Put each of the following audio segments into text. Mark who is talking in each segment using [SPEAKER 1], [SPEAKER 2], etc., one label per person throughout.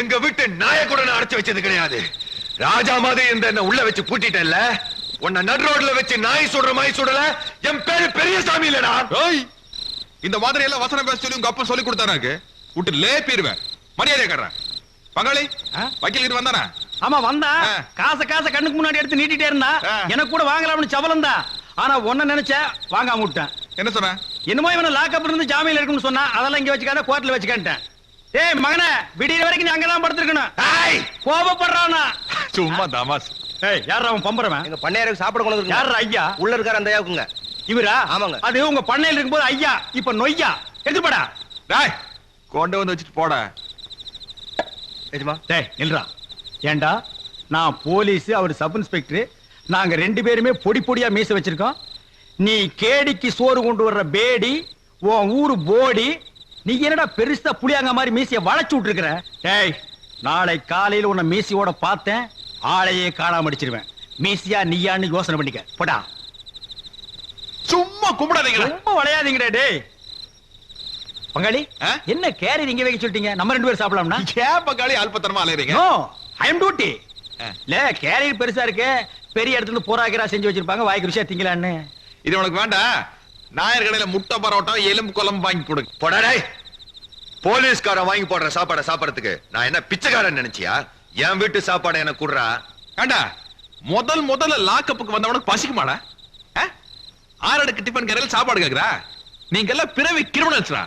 [SPEAKER 1] எங்க வீட்டு நாய கூட நான் அடைச்சு வச்சது கிடையாது. ராஜா மாதிரி இந்த என்ன உள்ள வச்சு பூட்டிட்டல்ல உன்னை நடு ரோட்ல வச்சு நாய் சுடுற மாதிரி சுடல? என் பேரு பெரியசாமி இல்லடா.
[SPEAKER 2] ஏய் இந்த மாதிரி எல்லாம் வசனம் பேச சொல்லி உங்க அப்பா சொல்லி கொடுத்தானா இருக்கு? விட்டு லேப்பிடுவேன் மரியாதை கட்டுறேன் பங்காளி வக்கீல் வந்தானா?
[SPEAKER 3] ஆமா வந்தா. காசை காசை கண்ணுக்கு முன்னாடி எடுத்து நீட்டிட்டே இருந்தா. எனக்கு கூட வாங்கலாம்னு சவலம் தான். ஆனா ஒன்ன நினைச்ச வாங்காம விட்டேன்.
[SPEAKER 2] என்ன சொன்ன?
[SPEAKER 3] என்னமோ இவனை லாக்கப் இருந்து ஜாமீன்ல இருக்குன்னு சொன்னா அதெல்லாம் இங்க வச்சுக்காத கோர்ட்ல வச்சுக்கிட்டேன் ஏய் மகனே விடிய வரைக்கும் நீ அங்கதான் படுத்திருக்கணும்.
[SPEAKER 1] ஏய்,
[SPEAKER 3] கோபப்படுறானா?
[SPEAKER 2] சும்மா தமாஸ்
[SPEAKER 3] ஏய் யார் அவன் பம்பரவன்?
[SPEAKER 4] எங்க பண்ணையாருக்கு சாப்பிட கொண்டு வந்து
[SPEAKER 3] யார் ஐயா?
[SPEAKER 4] உள்ள இருக்காரு அந்த ஐயாவுக்குங்க.
[SPEAKER 3] இவரா?
[SPEAKER 4] ஆமாங்க.
[SPEAKER 3] அது உங்க பண்ணையில இருக்கும்போது ஐயா இப்ப நொய்யா. எடுத்துப்படா
[SPEAKER 2] டேய் கொண்டு வந்து வச்சுட்டு போட.
[SPEAKER 4] எஜமா?
[SPEAKER 3] டேய் நில்றா. ஏண்டா? நான் போலீஸ் அவர் சப் இன்ஸ்பெக்டர். நாங்க ரெண்டு பேருமே பொடி பொடியா மீச வச்சிருக்கோம். நீ கேடிக்கு சோறு கொண்டு வர்ற பேடி உன் ஊரு போடி நீ என்னடா பெருசா புளியாங்க மாதிரி மீசைய வளைச்சு விட்டுருக்கிற? டேய் நாளை காலையில உன்னை மீசையோட பார்த்தேன் ஆளையே காணாம அடிச்சிருவேன். மீசியா நீயான்னு யோசனை பண்ணிக்க. போடா.
[SPEAKER 2] சும்மா கும்பிடாதீங்களா
[SPEAKER 3] ரொம்ப வளையாதீங்கடா டேய். பங்காளி? என்ன கேரி நீங்க வைக்க சொல்லிட்டீங்க? நம்ம ரெண்டு பேரும் சாப்பிடலாம்னா?
[SPEAKER 2] ஏன் பங்காளி அல்பத்தனமா அலையறீங்க?
[SPEAKER 3] No I am duty. இல்ல கேரியர் பெருசா இருக்கு பெரிய இடத்துல போராக்கிறா செஞ்சு வச்சிருப்பாங்க வாய்க்கு ருசியா திங்கலான்னு
[SPEAKER 2] இது உனக்கு வேண்டாம். நாயர் கடையில முட்டை பரோட்டம் எலும்பு குழம்பு வாங்கி கொடுங்க
[SPEAKER 1] போடா டேய். போலீஸ்காரன் வாங்கி போடுற சாப்பாடை சாப்பிடறதுக்கு நான் என்ன பிச்சைக்காரன் நினைச்சியா? என் வீட்டு சாப்பாடை எனக்கு குடுறா?
[SPEAKER 2] ஏண்டா முதல் முதல்ல லாக்கப்புக்கு வந்தவனுக்கு பசிக்குமாடா? ஆறடுக்கு டிஃபன் கடையில் சாப்பாடு கேக்குறா? நீங்க எல்லாம் பிறவி கிரிமினல்ஸ்ரா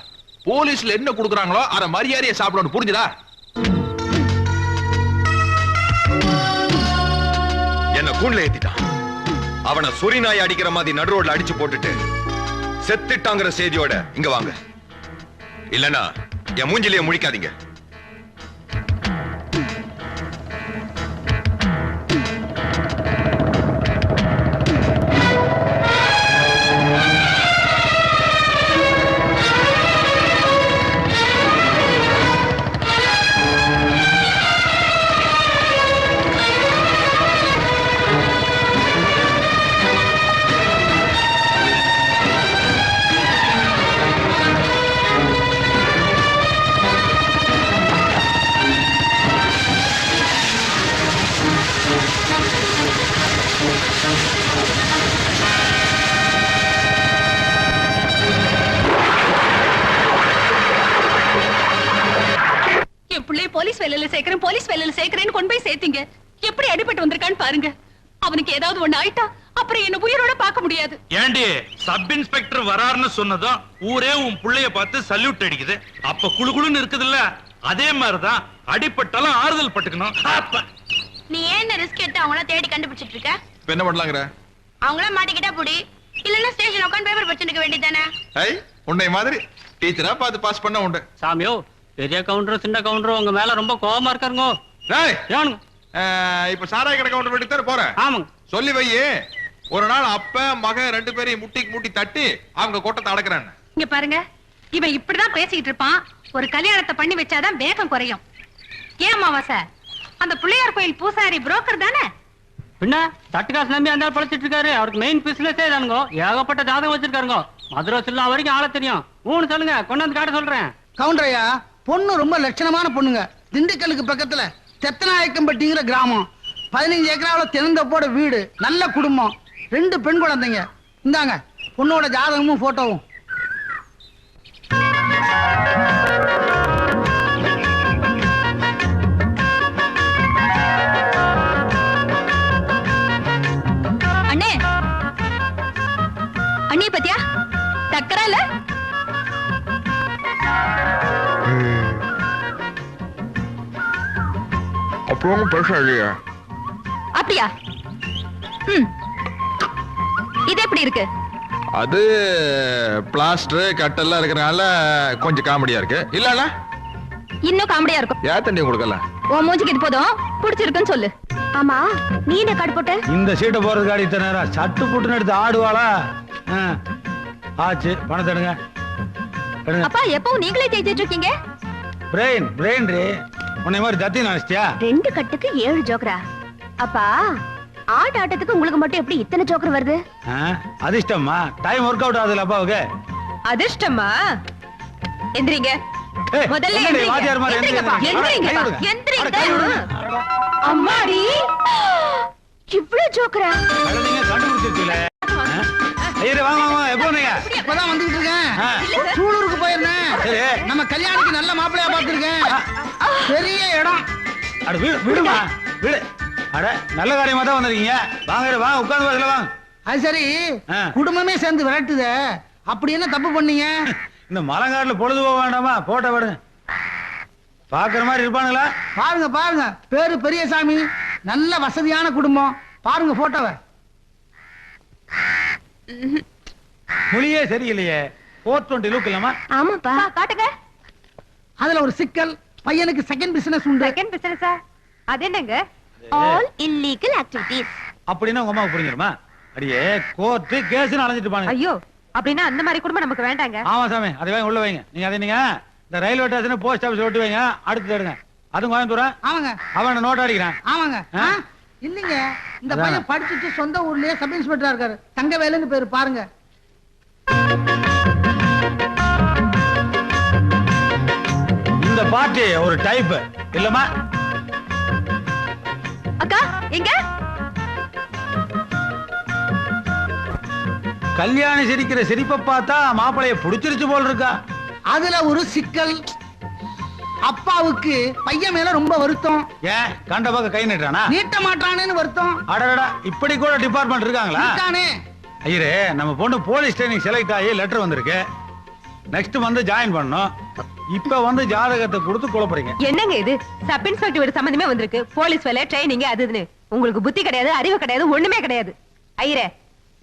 [SPEAKER 2] போலீஸ்ல என்ன கொடுக்குறாங்களோ அத மரியாதையை சாப்பிடணும் புரிஞ்சுதா?
[SPEAKER 1] என்ன கூண்ல ஏத்திட்டான். அவனை சொறி நாய் அடிக்கிற மாதிரி நடு ரோட்ல அடிச்சு போட்டுட்டு செத்துட்டாங்கிற செய்தியோட இங்க வாங்க. இல்லனா என் மூஞ்சிலேயே முழிக்காதீங்க.
[SPEAKER 5] போலீஸ் வேலையில சேர்க்கிறேன்னு கொண்டு போய் சேர்த்தீங்க. எப்படி அடிபட்டு வந்திருக்கான்னு பாருங்க. அவனுக்கு ஏதாவது ஒண்ணு ஆயிட்டா அப்புறம் என்ன உயிரோட பார்க்க முடியாது.
[SPEAKER 6] ஏண்டி சப் இன்ஸ்பெக்டர் வராருன்னு சொன்னதும் ஊரே உன் புள்ளைய பார்த்து சல்யூட் அடிக்குது. அப்ப குளுகுளுன்னு இருக்குதுல்ல அதே மாதிரிதான் அடிப்பட்டாலும் ஆறுதல் பட்டுக்கணும். அப்ப.
[SPEAKER 7] நீ ஏன் ரிஸ்க் எடுத்து அவங்கள தேடி கண்டுபிடிச்சிட்டு இருக்க?
[SPEAKER 2] இப்ப என்ன பண்ணலாங்கிற?
[SPEAKER 7] அவங்கள மாட்டிக்கிட்டா புடி. இல்லன்னா ஸ்டேஷன் உட்காந்து பேப்பர் படிச்சுட்டு வேண்டியதானே
[SPEAKER 2] உன்னை மாதிரி டீச்சரா பார்த்து பாஸ் பண்ண உண்டு.
[SPEAKER 8] சாமியோ பெரிய கவுண்டர் சின்ன கவுண்டர் உங்க மேல ரொம்ப கோவமா இருக்காருங்க. ஏனுங்க?
[SPEAKER 2] இப்ப சாராய கடை கவுண்டர் வீட்டுக்கு தானே போறேன்.
[SPEAKER 8] ஆமாங்க.
[SPEAKER 2] சொல்லி வையே ஒரு நாள் அப்ப மகன் ரெண்டு பேரையும் முட்டிக்கு முட்டி தட்டி அவங்க கூட்டத்தை அடக்குறான்னு
[SPEAKER 5] இங்க பாருங்க இவன் இப்படிதான் பேசிக்கிட்டு இருப்பான். ஒரு கல்யாணத்தை பண்ணி வச்சாதான் வேகம் குறையும். ஏன் அமாவாசை? அந்த பிள்ளையார் கோயில் பூசாரி புரோக்கர் தானே?
[SPEAKER 8] பின்ன தட்டு காசு நம்பி அந்த பழச்சிட்டு இருக்காரு. அவருக்கு மெயின் பிசினஸே தானுங்க ஏகப்பட்ட ஜாதகம் வச்சிருக்காருங்க. மதுரை சில்லா வரைக்கும் ஆள தெரியும். மூணு சொல்லுங்க கொண்டு வந்து காட்ட சொல்றேன்.
[SPEAKER 9] கவுண்டரையா பொண்ணு ரொம்ப லட்சணமான பொண்ணுங்க. திண்டுக்கலுக்கு பக்கத்துல தெத்தநாயக்கம்பட்டிங்கிற கிராமம். பதினஞ்சு ஏக்கராவில் திறந்தப்போட வீடு நல்ல குடும்பம். ரெண்டு பெண் குழந்தைங்க. இந்தாங்க பொண்ணோட ஜாதகமும் போட்டோவும்
[SPEAKER 5] அண்ணே. அண்ணே பத்தியா? டக்கரா
[SPEAKER 2] அப்புறம் பெருசா இல்லையா
[SPEAKER 5] அப்படியா? ம். இது எப்படி இருக்கு?
[SPEAKER 2] அது பிளாஸ்டர் கட்டெல்லாம் இருக்கிறனால கொஞ்சம் காமெடியா இருக்கு. இல்லல
[SPEAKER 5] இன்னும் காமெடியா இருக்கும்.
[SPEAKER 2] ஏன் தண்ணி கொடுக்கல?
[SPEAKER 5] உன் மூஞ்சிக்கு இது போதும். பிடிச்சிருக்குன்னு சொல்லு. ஆமா நீ என்ன கார்டு போட்ட?
[SPEAKER 3] இந்த சீட்டை போறதுக்கு அடி இத்தனை நேரம். சட்டு புட்டுன்னு எடுத்து ஆடுவாளா? ஆ. ஆச்சு பணத்தை எடுங்க.
[SPEAKER 5] அப்பா எப்பவும் நீங்களே ஜெயிச்சிட்டு இருக்கீங்க?
[SPEAKER 3] பிரெயின் பிரெயின் ரே. உன்னை மாதிரி தத்தி நினைச்சிட்டியா?
[SPEAKER 7] ரெண்டு கட்டுக்கு ஏழு ஜோக்கரா. அப்பா ஆட்ட ஆட்டத்துக்கு உங்களுக்கு மட்டும் எப்படி இத்தனை ஜோக்கர் வருது?
[SPEAKER 3] அதிர்ஷ்டம்மா. டைம் ஒர்க் அவுட் ஆகுதுல்ல அப்பாவுக்கு.
[SPEAKER 5] அதிர்ஷ்டமா எந்திரிங்க. முதல்ல.
[SPEAKER 10] வாத்தியார் மாதிரி எந்திரிங்க.
[SPEAKER 5] எந்திரிங்க. அம்மாடி. இவ்ளோ ஜோக்கரா?
[SPEAKER 10] கண்டுபிடிச்சிருச்சுல ஐயரே வாங்க வாங்க எப்போ வந்தீங்க?
[SPEAKER 9] இப்பதான் வந்துகிட்டு. இருக்கேன். சூலூருக்கு போயிருந்தேன்.
[SPEAKER 10] சரி.
[SPEAKER 9] நம்ம கல்யாணிக்கு நல்ல மாப்பிள்ளையா பார்த்திருக்கேன். பெரிய இடம்.
[SPEAKER 10] அட வீடு விடுமா? வீடு. அட நல்ல காரியமா தான் வந்திருக்கீங்க. வாங்க வாங்க உட்கார்ந்து வரல வாங்க.
[SPEAKER 9] அது சரி. குடும்பமே சேர்ந்து விரட்டுதே. அப்படி என்ன தப்பு பண்ணீங்க?
[SPEAKER 10] இந்த மலங்காட்டுல பொழுது போக வேண்டாமா? போட்டோ விடுங்க பாக்குற மாதிரி இருப்பானுங்களா?
[SPEAKER 9] பாருங்க பாருங்க. பேரு பெரியசாமி. நல்ல வசதியான குடும்பம். பாருங்க போட்டோவை.
[SPEAKER 10] மொழியே சரியில்லையே. போர் டுவெண்ட்டி லுக் இல்லாமா
[SPEAKER 5] ஆமாப்பா காட்டுங்க.
[SPEAKER 9] அதுல ஒரு சிக்கல். பையனுக்கு செகண்ட் பிசினஸ் உண்டு.
[SPEAKER 5] செகண்ட் பிசினஸா அது என்னங்க? ஆல் இல்லீகல் ஆக்டிவிட்டீஸ்
[SPEAKER 10] அப்படின்னா உங்க அம்மாவுக்கு புரிஞ்சிருமா? அடியே கோர்ட்டு கேஸ் அலைஞ்சிட்டு பானுங்க
[SPEAKER 5] ஐயோ அப்படின்னா அந்த மாதிரி குடும்பம் நமக்கு வேண்டாங்க.
[SPEAKER 10] ஆமா சாமி அதை வாங்க உள்ள வைங்க. நீங்க அதை நீங்க இந்த ரயில்வே ஸ்டேஷன் போஸ்ட் ஆபீஸ் ஒட்டி வைங்க. அடுத்து எடுங்க அதுவும் கோயம்புத்தூரா?
[SPEAKER 9] ஆமாங்க.
[SPEAKER 10] அவன் நோட் அடிக்கிறான்.
[SPEAKER 9] ஆமாங்க? இல்லைங்க இந்த. பையன் படிச்சுட்டு சொந்த ஊர்லயே சப் இன்ஸ்பெக்டரா இருக்காரு. தங்கவேலுன்னு பேரு பாருங்க.
[SPEAKER 10] இந்த பாட்டு ஒரு டைப் இல்லமா
[SPEAKER 5] அக்கா எங்க?
[SPEAKER 10] கல்யாணி சிரிக்கிற சிரிப்பை பார்த்தா மாப்பிளைய புடிச்சிருச்சு போல் இருக்கா.
[SPEAKER 9] அதுல ஒரு சிக்கல். அப்பாவுக்கு பையன் மேல ரொம்ப வருத்தம்.
[SPEAKER 10] ஏன் கண்ட பக்கம் கை நீட்டுறானா?
[SPEAKER 9] நீட்ட மாட்டானேன்னு வருத்தம்.
[SPEAKER 10] அடடா இப்படி கூட டிபார்ட்மெண்ட் இருக்காங்களா?
[SPEAKER 9] இருக்கானே
[SPEAKER 10] ஐயரே நம்ம பொண்ணு போலீஸ் ட்ரைனிங் செலக்ட் ஆகி லெட்டர் வந்திருக்கு. நெக்ஸ்ட் வந்து ஜாயின் பண்ணோம் இப்ப வந்து ஜாதகத்தை கொடுத்து குழப்பறீங்க.
[SPEAKER 5] என்னங்க இது? சப் இன்ஸ்பெக்டர் சம்பந்தமே வந்திருக்கு. போலீஸ் வேலை ட்ரைனிங் அது இதுன்னு. உங்களுக்கு புத்தி கிடையாது அறிவு கிடையாது ஒண்ணுமே கிடையாது. ஐயரே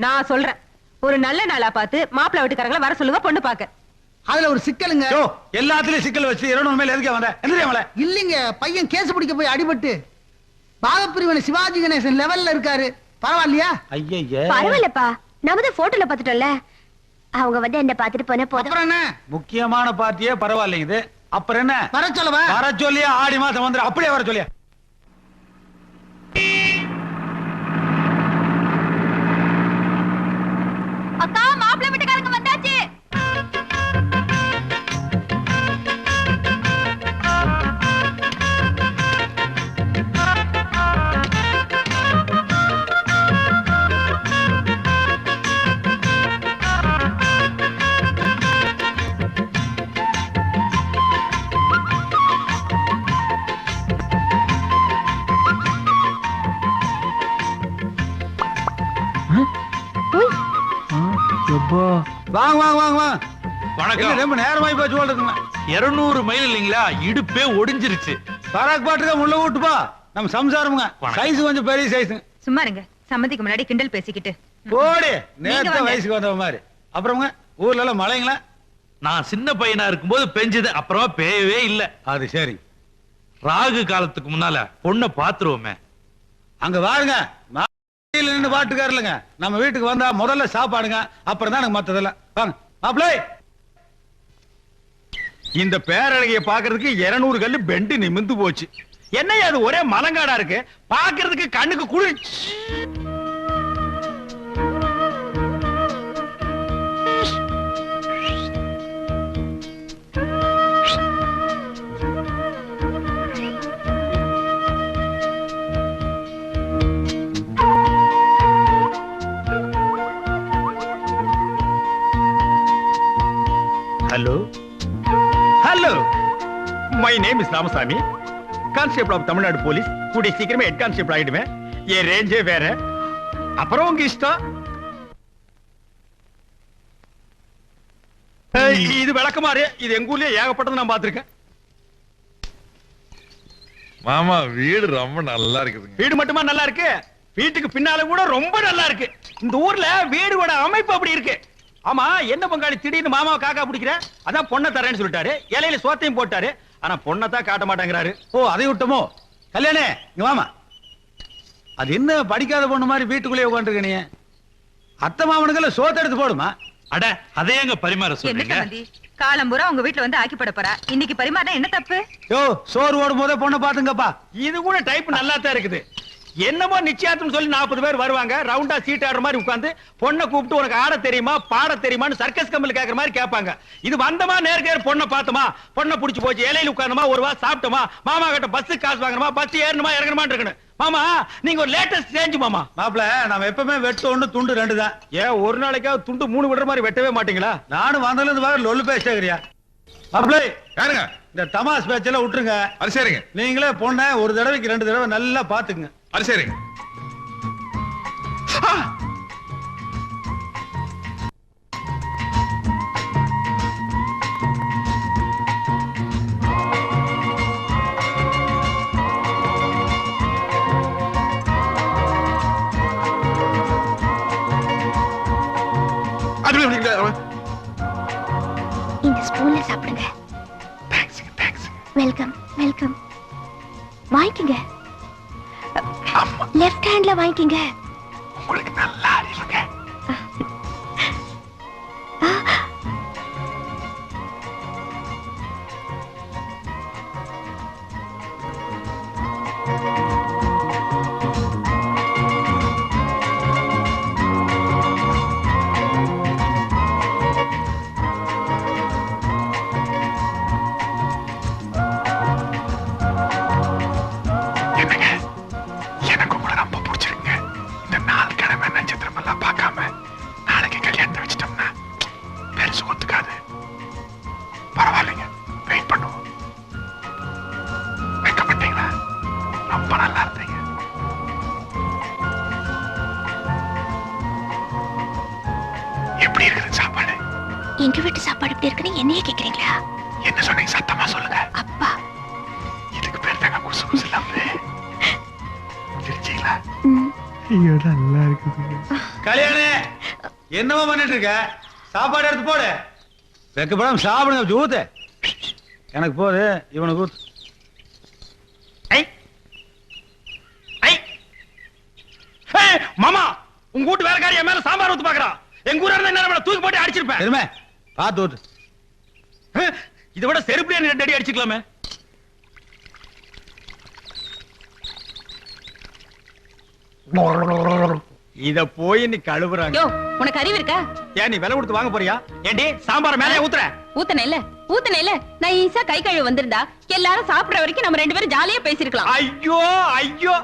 [SPEAKER 5] நான் சொல்றேன். ஒரு நல்ல நாளா பார்த்து மாப்பிள்ளை வீட்டுக்காரங்களை வர சொல்லுங்க பொண்ணு பாக்க
[SPEAKER 9] அதுல ஒரு சிக்கலுங்க.
[SPEAKER 10] யோ எல்லாத்துலயும் சிக்கல் வச்சு இருநூறு மேல எதுக்கே வந்த? எந்திரியா
[SPEAKER 9] இல்லைங்க பையன் கேஸ் பிடிக்க போய் அடிபட்டு பாகப்பிரிவினை சிவாஜி கணேசன் லெவல்ல இருக்காரு. பரவாயில்லையா?
[SPEAKER 10] ஐயய்ய
[SPEAKER 5] பரவாயில்லப்பா. நம்ம தான் போட்டோல பாத்துட்டோம்ல அவங்க வந்து என்ன பாத்துட்டு போனா போதும்.
[SPEAKER 9] அப்புறம் என்ன?
[SPEAKER 10] முக்கியமான பார்ட்டியே பரவாயில்லைங்க இது. அப்புறம் என்ன?
[SPEAKER 9] வர சொல்லவா?
[SPEAKER 10] வர சொல்லியா? ஆடி மாசம் வந்து அப்படியே வர சொல்லியா?
[SPEAKER 5] அக்கா
[SPEAKER 10] வாங்க வாங்க வாங்க வாங்க.
[SPEAKER 6] வணக்கம்.
[SPEAKER 10] ரொம்ப நேரமாயி போச்சு இருக்குங்க.
[SPEAKER 6] இருநூறு மைல் இல்லைங்களா? இடுப்பே ஒடிஞ்சிருச்சு.
[SPEAKER 10] பராக் பாட்டுக்க முள்ள விட்டுப்பா நம்ம சம்சாரமுங்க. சைஸ் கொஞ்சம் பெரிய சைஸ்.
[SPEAKER 5] சும்மா இருங்க. சம்மதிக்கு முன்னாடி கிண்டல் பேசிக்கிட்டு.
[SPEAKER 10] போடி. நேத்த
[SPEAKER 5] வாங்க.
[SPEAKER 10] வயசுக்கு வந்த மாதிரி. அப்புறமுங்க ஊர்ல எல்லாம் மழைங்களா?
[SPEAKER 6] நான் சின்ன பையனா இருக்கும்போது பெஞ்சது. அப்புறமா பேயவே இல்ல.
[SPEAKER 10] அது சரி.
[SPEAKER 6] ராகு காலத்துக்கு முன்னால பொண்ணை பாத்துருவோமே
[SPEAKER 10] அங்க வாருங்க. மாடியில பாட்டுக்காரலுங்க நம்ம வீட்டுக்கு வந்தா முதல்ல சாப்பாடுங்க அப்புறம் தான் எனக்கு மத்ததெல்லாம். வாங்க மாப்பிள்ளை இந்த பேரழகிய பாக்குறதுக்கு 200 கல்லு பெண்டு நிமிந்து போச்சு. என்னையா அது ஒரே மலங்காடா இருக்கு. பாக்குறதுக்கு கண்ணுக்கு குளிர்ச்சி name is Ramasamy constable of Tamil Nadu police கூடிய சீக்கிரமே ஹெட் கான்ஸ்டேபிள் ஆயிடுவேன். என் ரேஞ்சே வேற. அப்புறம் உங்க இஷ்டம்? இது விளக்கமாறு இது எங்க ஊர்லயே ஏகப்பட்டது நான் பார்த்திருக்கேன்.
[SPEAKER 2] மாமா வீடு ரொம்ப நல்லா இருக்குதுங்க.
[SPEAKER 10] வீடு மட்டுமா நல்லா இருக்கு? வீட்டுக்கு பின்னால கூட ரொம்ப நல்லா இருக்கு. இந்த ஊர்ல வீடோட அமைப்பு அப்படி இருக்கு. ஆமா என்ன பங்காளி திடீர்னு மாமாவை காக்கா பிடிக்கிற? அதான் பொண்ணை தரேன்னு சொல்லிட்டாரு. இலையில சோத்தையும் போட்டாரு. ஆனா பொண்ணை தான் காட்ட மாட்டேங்கிறாரு. ஓ அதை விட்டமோ? கல்யாணே இங்க வாமா அது என்ன படிக்காத பொண்ணு மாதிரி வீட்டுக்குள்ளேயே உட்காந்துருக்க நீ? அத்தை மாமனுக்கெல்லாம் சோத்தை எடுத்து போடுமா?
[SPEAKER 6] அட அதே எங்க பரிமாற சொல்றீங்க?
[SPEAKER 5] காலம்பூரா உங்க வீட்டுல வந்து ஆக்கி போட போறா. இன்னைக்கு பரிமாறினா என்ன தப்பு?
[SPEAKER 10] யோ சோறு ஓடும் போதே பொண்ணை பாத்துங்கப்பா இது கூட டைப் நல்லா தான் இருக்குது.
[SPEAKER 3] என்னமோ நிச்சயார்த்தம் சொல்லி நாற்பது பேர் வருவாங்க. ரவுண்டா சீட் ஆடுற மாதிரி உட்கார்ந்து பொண்ணை கூப்பிட்டு உனக்கு ஆட தெரியுமா பாட தெரியுமான்னு சர்க்கஸ் கம்பெனி கேக்குற மாதிரி கேட்பாங்க. இது வந்தமா நேருக்கு பொண்ணை பார்த்தோமா பொண்ணை புடிச்சு போச்சு இலையில உட்கார்ந்தமா ஒரு வா சாப்பிட்டோமா மாமா கிட்ட பஸ் காசு வாங்கணுமா பஸ் ஏறணுமா இறங்கணுமா இருக்கணும். மாமா நீங்க ஒரு லேட்டஸ்ட் சேஞ்ச் மாமா.
[SPEAKER 10] மாப்பிள நம்ம எப்பவுமே வெட்டு ஒண்ணு துண்டு ரெண்டு தான்.
[SPEAKER 3] ஏன் ஒரு நாளைக்காவது துண்டு மூணு விடுற மாதிரி வெட்டவே மாட்டீங்களா?
[SPEAKER 10] நானும் வந்ததுல இருந்து வேற லொல்லு பேசுறியா மாப்பிள
[SPEAKER 2] யாருங்க?
[SPEAKER 10] இந்த தமாஸ் பேச்செல்லாம் விட்டுருங்க.
[SPEAKER 2] அது சரிங்க.
[SPEAKER 10] நீங்களே பொண்ணை ஒரு தடவைக்கு ரெண்டு தடவை நல்லா பாத்துங்க
[SPEAKER 2] அது சரிங்க உங்களுக்கு நல்லா அறிவுங்க
[SPEAKER 11] எங்க வீட்டு சாப்பாடு எப்படி இருக்குன்னு என்னையே கேக்குறீங்களா?
[SPEAKER 2] என்ன சொன்னீங்க? சத்தமா சொல்லுங்க.
[SPEAKER 11] அப்பா.
[SPEAKER 2] இதுக்கு பேர் தாங்க குசு குசு லவ்வு சிரிச்சீங்களா
[SPEAKER 11] ம்,
[SPEAKER 10] கல்யாணே என்னமா பண்ணிட்டு இருக்க? சாப்பாடு எடுத்து போடு. வெக்கப்படாம சாப்பிடுங்க ஊத்து. எனக்கு போது இவனுக்கு ஊத்து.
[SPEAKER 3] ஐ. ஐ. ஹே, மாமா உங்க வீட்டு வேலைக்காரி என் மேல சாம்பார் ஊத்து பாக்குறா எங்க ஊரா இருந்தா என்ன தூக்கி போட்டு அடிச்சிருப்பேன் ஹே, இதை விட செருப்புல ரெண்டு அடி அடிச்சுக்கலாமே. இத போய் நீ கழுவுறாங்க.
[SPEAKER 5] யோ உனக்கு அறிவு இருக்கா?
[SPEAKER 3] ஏன் நீ விலை கொடுத்து வாங்க போறியா? ஏண்டி சாம்பார் மேலே ஊத்துற.
[SPEAKER 5] ஊத்தன இல்ல ஊத்தன இல்ல. நான் ஈஸா கை கழுவு வந்திருந்தா எல்லாரும் சாப்பிடுற வரைக்கும் நம்ம ரெண்டு பேரும் ஜாலியா பேசிருக்கலாம்.
[SPEAKER 3] ஐயோ ஐயோ.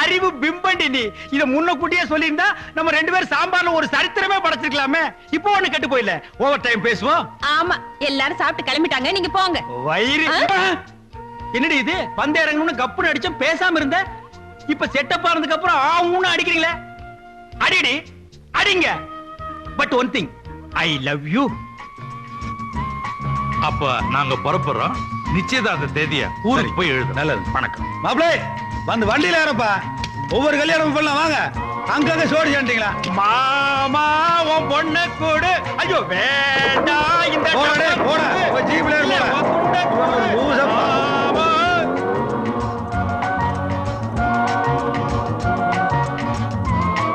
[SPEAKER 3] அறிவு பிம்பண்டி நீ. இத முன்னக்கூட்டியே சொல்லியிருந்தா நம்ம ரெண்டு பேரும் சாம்பார்ல ஒரு சரித்திரமே படைச்சிருக்கலாமே. இப்போ ஒண்ணு கெட்டு போயில ஓவர் டைம் பேசுவோம்.
[SPEAKER 5] ஆமா எல்லாரும் சாப்பிட்டு கிளம்பிட்டாங்க. நீங்க போங்க.
[SPEAKER 3] வயிறு? என்னடி இது? பந்து இறங்கணும்னு கப்புன்னு அடிச்சோம் பேசாம இருந்த? இப்ப செட்டப் ஆனதுக்கு அப்புறம் ஆ ஊன்னு அடிக்கிறீங்களே. அடிடி அடிங்க. But one thing I love you
[SPEAKER 6] அப்ப நாங்க புறப்படுறோம். நிச்சயதார்த்த தேதிய ஊருக்கு போய் எழுது
[SPEAKER 10] நல்லது.
[SPEAKER 3] வணக்கம்.
[SPEAKER 10] மாப்பிள வந்து வண்டியில ஏறப்பா. ஒவ்வொரு கல்யாணம் பண்ணலாம் வாங்க. அங்கங்க சோடி சாண்டிங்களா
[SPEAKER 3] மாமா உன் பொண்ணு கூடு. ஐயோ வேண்டாம் இந்த
[SPEAKER 10] போடா போடா. ஜீப்ல போடா.